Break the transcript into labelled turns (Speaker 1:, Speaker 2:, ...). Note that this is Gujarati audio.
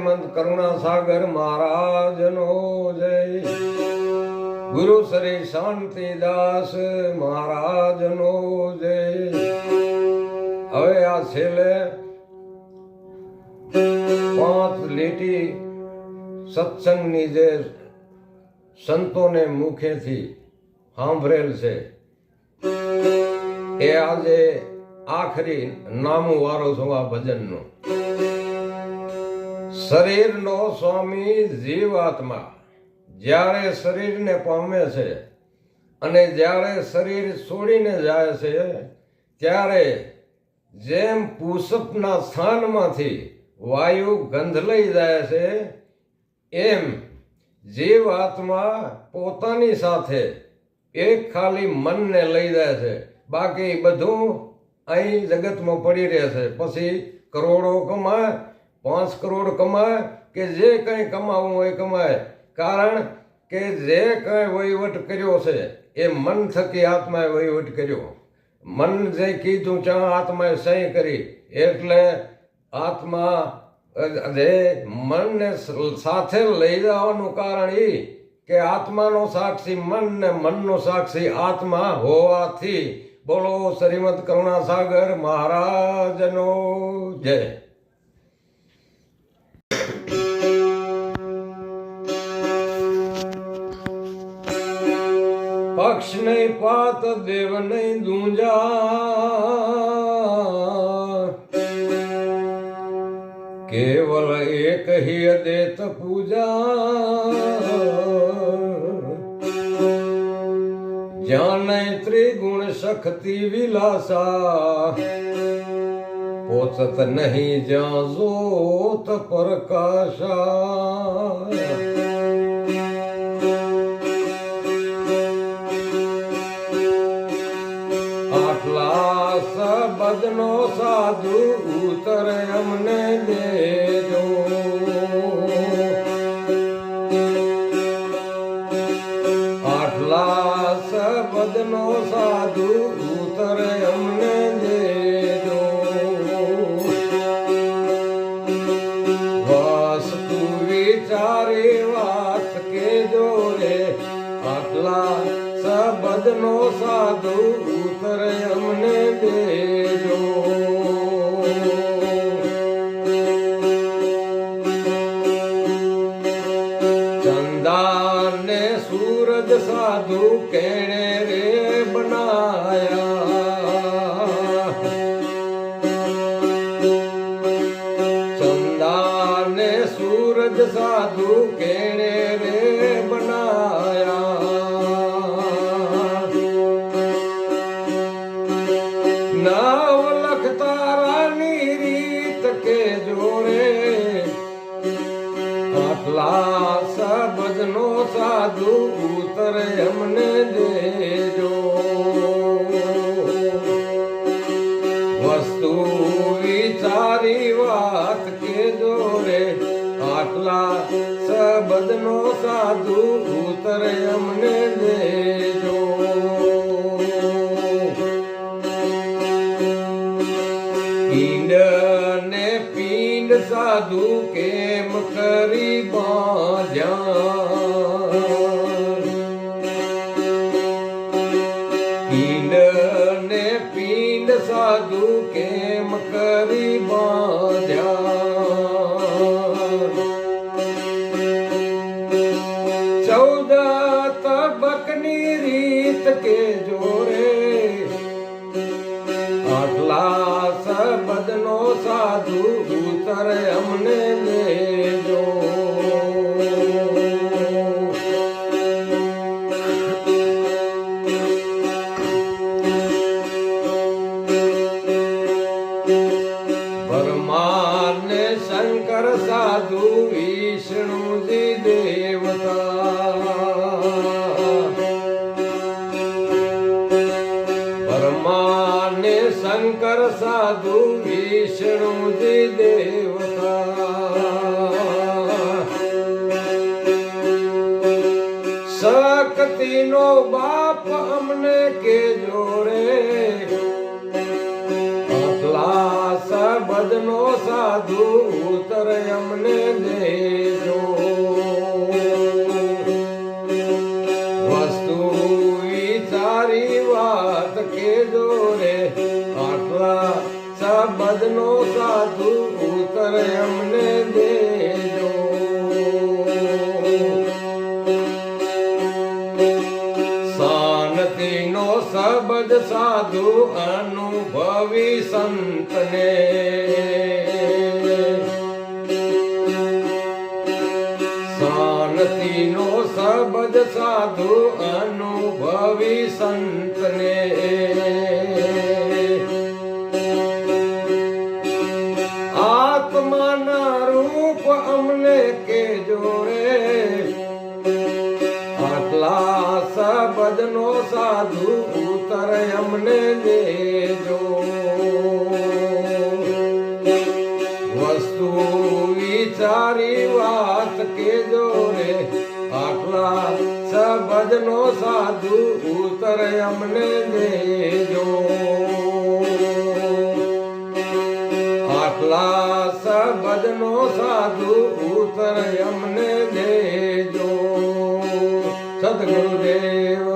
Speaker 1: શ્રીમંત કરુણાસાગર મહારાજનો જય. ગુરુ શ્રી શાંતિદાસ મહારાજનો જય. હવે આ છેલ્લે પાંચ લીટી સત્સંગની જે સંતોને મુખેથી સાંભળેલ છે, એ આજે આખરી નામું વારો છું આ ભજનનો. શરીરનો સ્વામી જીવાત્મા. જ્યારે શરીરને પામે છે અને જ્યારે શરીર છોડીને જાય છે, ત્યારે જેમ પુષપના સ્થાનમાંથી વાયુ ગંધ લઈ જાય છે, એમ જીવાત્મા પોતાની સાથે એક ખાલી મનને લઈ જાય છે. બાકી બધું અહીં જગતમાં પડી રહે છે. પછી કરોડો કમાય પાંચ કરોડ કમાય કે જે કંઈ કમાવું હોય કમાય કારણ કે જે કંઈ વહીવટ કર્યો છે, એ મન થકી આત્માએ વહીવટ કર્યો. મન જે કીધું ચા આત્માએ સહી કરી. એટલે આત્મા, જે મનને સાથે લઈ જવાનું કારણ એ કે આત્માનો સાક્ષી મન ને મનનો સાક્ષી આત્મા હોવાથી બોલો શ્રીમદ કરુણાસાગર મહારાજનો જય. પક્ષ નહીં પાત દેવ નહીં દૂંજા. કેવલ એક હિય દેત પૂજા. જાણે ત્રિગુણ શક્તિ વિલાસા. પોતત નહીં જ્યાં જોત પ્રકાશા. સબદનો સાધુ ઉતર અમને દેજો. આટલા સબદનો સાધુ ઉતર અમને સબદનો સાધુ ઉતર અમને દેજો. ચંદાર ને સૂરજ સાધુ કેણે રે બનાયા. ને સાધુ કેણે નાવ લખ તારાની રીત કે જોડે? આટલા સબજનો સાધુ ઉતરે અમને દેજો. વસ્તુ વિચારી વાત કે જોડે? આટલા સબજનો સાધુ ઉતરે અમને દેજો. સાધુ કેમ કરી પીંડ ને પીંડ સાધુ કેમ કરી બાંધ્યા આટલા સબદનો સાધુ ઉતર અમને લેજો. શંકર સાધુ વિષ્ણુજી દેવતા. શક્તિનો બાપ અમને કે જોડે? આટલા સબદ સબદનો સાધુ ઉતરે અમને દેજો સબદનો સાધુ ઉતર અમને દેજો. શાંતિનો સબદ સાધુ અનુભવી સંતને. શાંતિનો સબદ સાધુ અનુભવી સંતને. સબદનો સાધુ ઉતર અમને દેજો વસ્તુ વિચારી વાત કેજો રે, આટલા સભજનો સાધુ ઉતર અમને દેજો આટલા સભજનો સાધુ ઉતર અમને દેજો સદગુરુદેવ